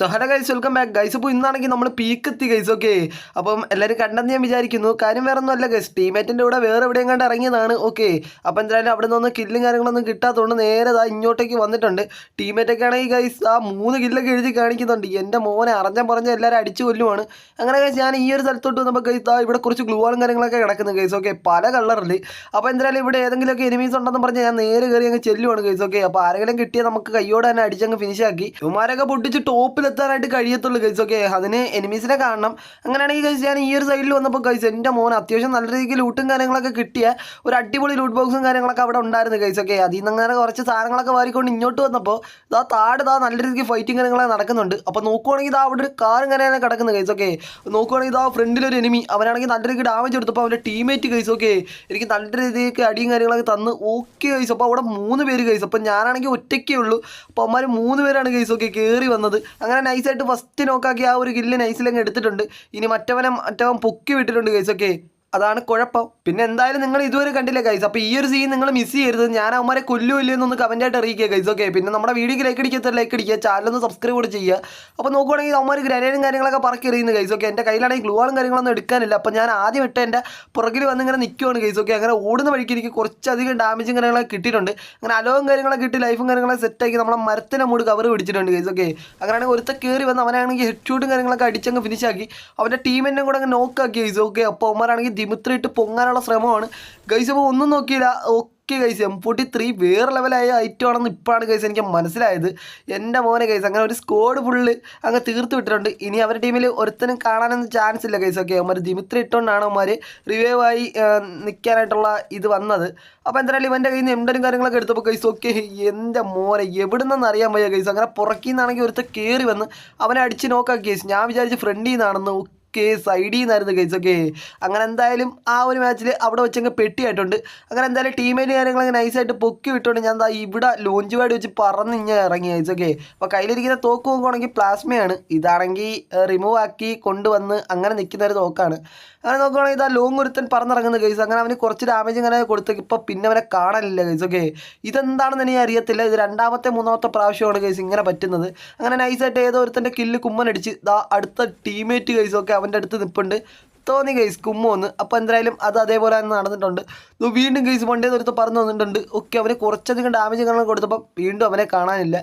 So hello guys welcome back guys ഇപ്പോൾ ഇന്നാണെങ്കിൽ നമ്മൾ പീക്ക് എത്തി ഗൈസ് ഓക്കെ അപ്പം എല്ലാവരും കണ്ടെന്ന് ഞാൻ വിചാരിക്കുന്നു. കാര്യം വേറെ ഒന്നും അല്ല ഗൈസ് ടീമേറ്റിന്റെ കൂടെ വേറെ എവിടെയും കണ്ട് ഇറങ്ങിയതാണ് ഓക്കെ അപ്പോൾ എന്തായാലും അവിടെ നിന്ന് കില്ലും കാര്യങ്ങളൊന്നും കിട്ടാത്തതുകൊണ്ട് നേരെ ദാ ഇങ്ങോട്ടേക്ക് വന്നിട്ടുണ്ട്. ടീമേറ്റൊക്കെ ആണെങ്കിൽ ഗൈസ് ആ മൂന്ന് കില്ലൊക്കെ എഴുതി കാണിക്കുന്നുണ്ട്. എന്റെ മോനെ അറിഞ്ഞാൽ പറഞ്ഞ എല്ലാവരും അടിച്ചു കൊല്ലുവാണ്. അങ്ങനെ ഗൈസ് ഞാൻ ഈ ഒരു സ്ഥലത്തോട്ട് വന്നപ്പോൾ ഗൈസ് ആ ഇവിടെ കുറച്ച് ഗ്ലൂവാളും കാര്യങ്ങളൊക്കെ കിടക്കുന്നു ഗൈസ് ഓക്കെ പല കളറിൽ അപ്പോൾ എന്തായാലും ഇവിടെ ഏതെങ്കിലുമൊക്കെ എനിമീസ് ഉണ്ടെന്ന് പറഞ്ഞാൽ ഞാൻ നേരെ കയറി അങ്ങ് ചെല്ലുവാണ് ഗൈസ് ഓക്കെ അപ്പോൾ ആരെങ്കിലും കിട്ടിയാൽ നമുക്ക് കയ്യോടെ തന്നെ അടിച്ചങ്ങ് ഫിനിഷ് ആക്കി. ഇവന്മാരൊക്കെ പൊട്ടിച്ച് ടോപ്പിലെത്താനായിട്ട് കഴിയത്തുള്ളൂ ഗൈസ് ഓക്കെ അതിന് എനിമീസിനെ കാണണം. അങ്ങനെയാണെങ്കിൽ ഗൈസ് ഞാൻ ഈ ഒരു സൈഡിൽ വന്നപ്പോൾ ഗൈസ് എന്റെ മോൻ അത്യാവശ്യം നല്ല രീതിയിൽ ലൂട്ടും കാര്യങ്ങളൊക്കെ കിട്ടിയ ഒരു അടിപൊളി ലൂട്ട് ബോക്സും കാര്യങ്ങളൊക്കെ അവിടെ ഉണ്ടായിരുന്നു ഗൈസ് ഓക്കെ അതിൽ നിന്ന് അങ്ങനെ കുറച്ച് സാധനങ്ങളൊക്കെ വാരിക്കൊണ്ട് ഇങ്ങോട്ട് വന്നപ്പോൾ ഇതാ താട് ഇതാ നല്ല രീതിക്ക് ഫൈറ്റിംഗ് കാര്യങ്ങളൊക്കെ നടക്കുന്നുണ്ട്. അപ്പോൾ നോക്കുവാണെങ്കിൽ ഇതാ അവിടെ ഒരു കാറും കാര്യങ്ങളൊക്കെ കിടക്കുന്നത് ഗൈസ് ഓക്കെ നോക്കുവാണെങ്കിൽ ഇതാ ഫ്രണ്ടിലൊരു എനിമി അവനാണെങ്കിൽ നല്ല രീതിക്ക് ഡാമേജ് എടുത്തപ്പോൾ അവന്റെ ടീമേറ്റ് ഗൈസ് ഓക്കെ എനിക്ക് നല്ല രീതിക്ക് അടിയും കാര്യങ്ങളൊക്കെ തന്ന്. ഓക്കെ ഗൈസ് അപ്പോൾ അവിടെ മൂന്ന് പേര് ഗൈസ് അപ്പോൾ ഞാനാണെങ്കിൽ ഒറ്റയ്ക്കേ ഉള്ളൂ. അപ്പോൾ അമ്മമാർ മൂന്ന് പേരാണ് ഗൈസ് ഓക്കെ കയറി വന്നത്. അങ്ങനെ നൈസായിട്ട് ഫസ്റ്റ് നോക്കാക്കി ആ ഒരു കില്ല് നൈസിലങ്ങ് എടുത്തിട്ടുണ്ട്. ഇനി മറ്റവനെ മറ്റവൻ പൊക്കി വിട്ടിട്ടുണ്ട് ഗൈസ് ഓക്കെ അതാണ് കുഴപ്പം. പിന്നെ എന്തായാലും നിങ്ങൾ ഇതുവരെ കണ്ടില്ല ഗൈസ് അപ്പോൾ ഈ ഒരു സീൻ നിങ്ങൾ മിസ് ചെയ്യരുത്. ഞാൻ അവന്മാരെ കൊല്ലുമില്ല എന്നൊന്ന് കമന്റായിട്ട് അറിയിക്കുക ഗൈസ് ഓക്കെ പിന്നെ നമ്മുടെ വീഡിയോക്ക് ലൈക്ക് അടിക്കാത്ത ലൈക്ക് അടിക്കുക ചാനലൊന്ന് സബ്സ്ക്രൈബ് കൂടെ ചെയ്യുക. അപ്പോൾ നോക്കുവാണെങ്കിൽ അവന്മാർ ഗ്രനേഡും കാര്യങ്ങളൊക്കെ പറക്കി എറിയുന്നു ഗൈസ് ഓക്കെ എന്റെ കയ്യിലാണെങ്കിൽ ഗ്ലൂവാളും കാര്യങ്ങളൊന്നും എടുക്കാനില്ല. അപ്പോൾ ഞാൻ ആദ്യം ഇട്ട് എന്റെ പുറകിൽ വന്ന് ഇങ്ങനെ നിൽക്കുവാണ് ഗൈസ് ഓക്കെ അങ്ങനെ ഓടുന്ന വഴിക്ക് എനിക്ക് കുറച്ചധികം ഡാമേജും കാര്യങ്ങളൊക്കെ കിട്ടിയിട്ടുണ്ട്. അങ്ങനെ അലോവും കാര്യങ്ങളൊക്കെ കിട്ടി ലൈഫും കാര്യങ്ങളൊക്കെ സെറ്റാക്കി നമ്മളെ മരത്തിനെ മൂട് കവർ പിടിച്ചിട്ടുണ്ട് ഗൈസ് ഓക്കെ അങ്ങനെയാണെങ്കിൽ ഒരുത്ത കയറി വന്ന് അവനാണെങ്കിൽ ഹെഡ് ഷൂട്ടും കാര്യങ്ങളൊക്കെ അടിച്ചങ്ങ് ഫിനിഷ് ആക്കി അവന്റെ ടീമിനെ കൂടെ അങ്ങ് നോക്കാക്കി ഗൈസ് ഓക്കെ അപ്പോൾ അവന്മാരാണെങ്കിൽ ദിമിത്രിട്ട് പൊങ്ങാനുള്ള ശ്രമമാണ്. ഗൈസ് അപ്പോൾ ഒന്നും നോക്കിയില്ല. Okay guys M forty three വേറെ ലെവലായ ഐറ്റം ആണെന്ന് ഇപ്പോഴാണ് ഗൈസ് എനിക്ക് മനസ്സിലായത്. എന്റെ മോനെ ഗൈസ് അങ്ങനെ ഒരു സ്കോഡ് ഫുള്ള് അങ്ങ് തീർത്ത് വിട്ടിട്ടുണ്ട്. ഇനി അവരുടെ ടീമിൽ ഒരുത്തനും കാണാനൊന്നും ചാൻസ് ഇല്ല ഗൈസ് ഓക്കെ അവന്മാർ ജിമിത്ര ഇട്ടുകൊണ്ടാണ് അവന്മാർ റിവൈവ് ആയി നിൽക്കാനായിട്ടുള്ള ഇത് വന്നത്. അപ്പോൾ എന്തായാലും ഇവന്റെ കയ്യിൽ നിന്ന് എംഡനും കാര്യങ്ങളൊക്കെ എടുത്തപ്പോൾ ഗൈസ് ഓക്കെ എന്റെ മോനെ എവിടെ നിന്നെന്ന് അറിയാൻ വയ്യ ഗൈസ് അങ്ങനെ പുറക്കിൽ നിന്നാണെങ്കിൽ ഒരുത്ത കയറി വന്ന് അവനെ അടിച്ച് നോക്കാക്കി ഗൈസ് ഞാൻ വിചാരിച്ച് ഫ്രണ്ടിൽ നിന്നാണെന്ന് ഓക്കെ ഡി എന്നായിരുന്നു കേസ് ഓക്കെ അങ്ങനെ എന്തായാലും ആ ഒരു മാച്ചിൽ അവിടെ വെച്ചങ്ങ് പെട്ടിയായിട്ടുണ്ട്. അങ്ങനെ എന്തായാലും ടീമേറ്റ് കാര്യങ്ങളൊക്കെ നൈസായിട്ട് പൊക്കി വിട്ടുകൊണ്ട് ഞാൻ എന്താ ഇവിടെ ലോഞ്ച് പാഡ് വെച്ച് പറന്ന് ഇങ്ങനെ ഇറങ്ങി കേസ് ഓക്കെ അപ്പോൾ കയ്യിലിരിക്കുന്ന തോക്ക് നോക്കുവാണെങ്കിൽ പ്ലാസ്മയാണ് ഇതാണെങ്കിൽ റിമൂവ് ആക്കി കൊണ്ടുവന്ന് അങ്ങനെ നിൽക്കുന്ന ഒരു തോക്കാണ്. അങ്ങനെ നോക്കുകയാണെങ്കിൽ ഇതാ ലോങ് ഒരുത്തൻ പറന്നിറങ്ങുന്ന കേസ് അങ്ങനെ അവന് കുറച്ച് ഡാമേജ് ഇങ്ങനെ കൊടുത്ത് ഇപ്പോൾ പിന്നെ അവനെ കാണാനില്ല കേസ് ഓക്കെ ഇതെന്താണെന്ന് എനിക്ക് അറിയത്തില്ല. ഇത് രണ്ടാമത്തെ മൂന്നാമത്തെ പ്രാവശ്യമാണ് കേസ് ഇങ്ങനെ പറ്റുന്നത്. അങ്ങനെ നൈസായിട്ട് ഏതോ ഒരുത്തന്റെ കില്ല് കുമ്മൻ അടിച്ച് ദാ അടുത്ത ടീംമേറ്റ് കേസ് ഒക്കെ അവന്റെ അടുത്ത് നിൽപ്പുണ്ട് തോന്നി കേസ് കുമ്മ വന്ന്. അപ്പോൾ എന്തായാലും അത് അതേപോലെ തന്നെ നടന്നിട്ടുണ്ട്. വീണ്ടും കേസ് പണ്ടേ ഒരുത്ത് പറന്ന് വന്നിട്ടുണ്ട്. ഓക്കെ അവന് കുറച്ചധികം ഡാമേജ് കാണാൻ കൊടുത്തപ്പോൾ വീണ്ടും അവനെ കാണാനില്ല.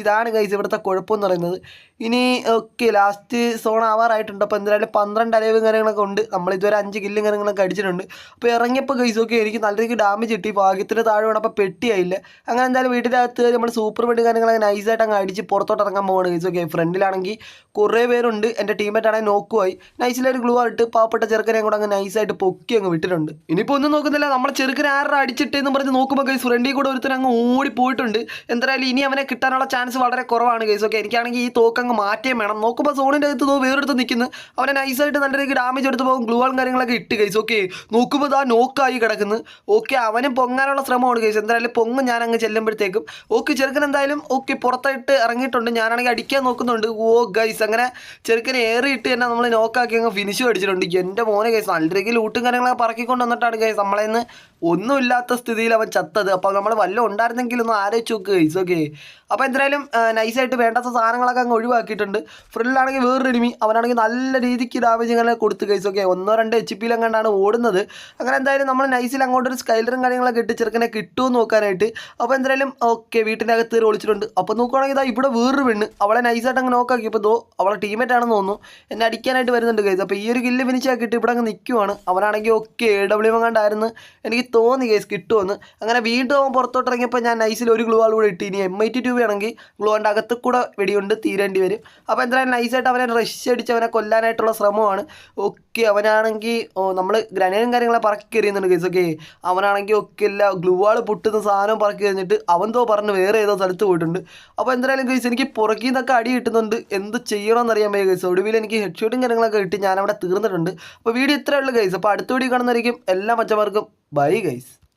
ഇതാണ് കേസ് ഇവിടുത്തെ കുഴപ്പമെന്ന് പറയുന്നത്. ഇനി ഓക്കെ ലാസ്റ്റ് സോൺ ആവാറായിട്ടുണ്ട്. അപ്പോൾ എന്തായാലും പന്ത്രണ്ട് അലവും കാര്യങ്ങളൊക്കെ ഉണ്ട്. നമ്മൾ ഇതുവരെ അഞ്ച് കില്ലും കാര്യങ്ങളൊക്കെ അടിച്ചിട്ടുണ്ട്. അപ്പോൾ ഇറങ്ങിയപ്പോൾ കൈസ് ഓക്കെ എനിക്ക് നല്ല രീതിക്ക് ഡാമേജ് കിട്ടി. ഭാഗ്യത്തിന് താഴെ വേണം അപ്പോൾ പെട്ടിയായില്ല. അങ്ങനെ എന്തായാലും വീട്ടിനകത്ത് നമ്മൾ സൂപ്പർ ബെഡ് കാര്യങ്ങളൊക്കെ നൈസായിട്ട് അങ്ങ് അടിച്ച് പുറത്തോട്ട് ഇറങ്ങാൻ പോവാണ് കൈസ് ഓക്കെ ഫ്രണ്ടിലാണെങ്കിൽ കുറേ പേരുണ്ട്. എന്റെ ടീമേറ്റാണെങ്കിൽ നോക്കുമായി നൈസിലൊരു ഗ്ലൂ ആയിട്ട് പാവപ്പെട്ട ചെറുക്കനെ കൂടെ അങ്ങ് നൈസായിട്ട് പൊക്കി അങ്ങ് വിട്ടിട്ടുണ്ട്. ഇനിയിപ്പോൾ ഒന്നും നോക്കുന്നില്ല. നമ്മൾ ചെറുക്കനെ ആരുടെ അടിച്ചിട്ട് എന്ന് പറഞ്ഞ് നോക്കുമ്പോൾ ഗൈസ് ഫ്രണ്ടിൽ കൂടെ ഒരുത്തൻ അങ്ങ് ഓടി പോയിട്ടുണ്ട്. എന്തായാലും ഇനി അവനെ കിട്ടാനുള്ള ചാൻസ് വളരെ കുറവാണ് ഗൈസ് ഓക്കെ എനിക്കാണെങ്കിൽ ഈ തോക്ക് അങ്ങ് മാറ്റേം വേണം. നോക്കുമ്പോൾ സോണിന്റെ അകത്ത് തോ വേറെടുത്ത് നിൽക്കുന്നു. അവനെ നൈസായിട്ട് നല്ല രീതിക്ക് ഡാമേജ് എടുത്ത് പോകും. ഗ്ലൂവാളും കാര്യങ്ങളൊക്കെ ഇട്ട് കൈസ് ഓക്കെ നോക്കുമ്പോൾ ഇതാ നോക്കായി കിടക്കുന്നു. ഓക്കെ അവനും പൊങ്ങാനുള്ള ശ്രമമാണ് കൈസ് എന്തായാലും പൊങ്ങ് ഞാൻ അങ്ങ് ചെല്ലുമ്പോഴത്തേക്കും. ഓക്കെ ചെറുക്കൻ എന്തായാലും ഓക്കെ പുറത്തായിട്ട് ഇറങ്ങിയിട്ടുണ്ട്. ഞാനാണെങ്കിൽ അടിക്കാൻ നോക്കുന്നുണ്ട്. ഓ ഗൈസ് അങ്ങനെ ചെറുക്കനെ ഏറിയിട്ട് തന്നെ നമ്മൾ നോക്കാക്കി അങ്ങ് ഫിനിഷ് അടിച്ചിട്ടുണ്ട്. എന്റെ മോനെ ഗൈസ് നല്ല രീതിയിൽ ഊട്ടും കാര്യങ്ങളൊക്കെ പറക്കിക്കൊണ്ട് വന്നിട്ടാണ് ഗൈസ് നമ്മളെ നിന്ന് ഒന്നുമില്ലാത്ത സ്ഥിതിയിൽ അവൻ ചത്തത്. അപ്പോൾ നമ്മൾ വല്ലതും ഉണ്ടായിരുന്നെങ്കിൽ ഒന്ന് ആലോചിച്ച് നോക്ക് ഇറ്റ്സ് ഓക്കെ അപ്പോൾ എന്തായാലും നൈസായിട്ട് വേണ്ടാത്ത സാധനങ്ങളൊക്കെ അങ്ങ് ഒഴിവാക്കിയിട്ടുണ്ട്. ഫ്രില്ലാണെങ്കിൽ വേറൊരു എനിമി അവനാണെങ്കിൽ നല്ല രീതിക്ക് ഡാമേജ് ഇങ്ങനെ കൊടുത്ത് കഴിച്ചു ഓക്കെ ഒന്നോ രണ്ടോ എച്ച് പിയിലെങ്ങാണ്ടാണ് ഓടുന്നത്. അങ്ങനെ എന്തായാലും നമ്മൾ നൈസിൽ അങ്ങോട്ടൊരു സ്കൈലറും കാര്യങ്ങളൊക്കെ ഇട്ട് ചെറുക്കനെ കിട്ടുമെന്ന് നോക്കാനായിട്ട്. അപ്പോൾ എന്തായാലും ഓക്കെ വീട്ടിന്റെ അകത്ത് ഒളിച്ചിട്ടുണ്ട്. അപ്പോൾ നോക്കുവാണെങ്കിൽ ഇതാ ഇവിടെ വേറൊരു പെണ്ണ്. അവളെ നൈസായിട്ട് അങ്ങ് നോക്കാക്കി ഇപ്പോൾ ദോ അവളെ ടീമേറ്റ് ആണെന്ന് തോന്നുന്നു. എന്നെ അടിക്കാനായിട്ട് വരുന്നുണ്ട് കഴിച്ചു അപ്പോൾ ഈ ഒരു കില്ല് ഫിനിഷ് ആക്കിയിട്ട് ഇവിടെ അങ്ങ് നിൽക്കുവാണ് അവനാണെങ്കിൽ ഓക്കെ ഡബ്ല്യു എങ്ങാണ്ടായിരുന്നു. എനിക്ക് തോന്നി കേസ് കിട്ടുമെന്ന് അങ്ങനെ വീണ്ടും അവൻ പുറത്തോട്ടിറങ്ങിയപ്പോൾ ഞാൻ നൈസിൽ ഒരു ഗ്ലൂ ആൾ കൂടെ ഇട്ട്. ഇനി എം ഐ ടി ട്യൂബ് ആണെങ്കിൽ ഗ്ലൂവിന്റെ അകത്ത് കൂടെ വെടിയുണ്ട് തീരേണ്ടി വരും. അപ്പോൾ എന്തായാലും നൈസായിട്ട് അവനെ റഷ് അടിച്ച് അവനെ കൊല്ലാനായിട്ടുള്ള ശ്രമമാണ്. ഓക്കെ അവനാണെങ്കിൽ നമ്മൾ ഗ്രനേഡും കാര്യങ്ങളെ പറക്കി എറിയുന്നുണ്ട് കേസ് ഓക്കെ അവനാണെങ്കിൽ ഒക്കെ ഇല്ല ഗ്ലൂ ആൾ പൊട്ടുന്ന സാധനം പറക്കി എറിഞ്ഞിട്ട് അവൻ തോ പറഞ്ഞ് വേറെ ഏതോ സ്ഥലത്ത് പോയിട്ടുണ്ട്. അപ്പോൾ എന്തായാലും കേസ് എനിക്ക് പുറകിൽ നിന്നൊക്കെ അടി കിട്ടുന്നുണ്ട്. എന്ത് ചെയ്യണമെന്ന് അറിയാൻ വയ്യ കേസ് ഒടുവിൽ എനിക്ക് ഹെഡ് ഷൂട്ടും കാര്യങ്ങളൊക്കെ കിട്ടി. ഞാനവിടെ തീർന്നിട്ടുണ്ട്. അപ്പോൾ വീഡിയോ ഇത്രയുള്ള കേസ് അപ്പോൾ അടുത്ത വീഡിയോ കാണുന്നതായിരിക്കും. എല്ലാ മച്ചമാർക്കും ബൈ ഗൈസ്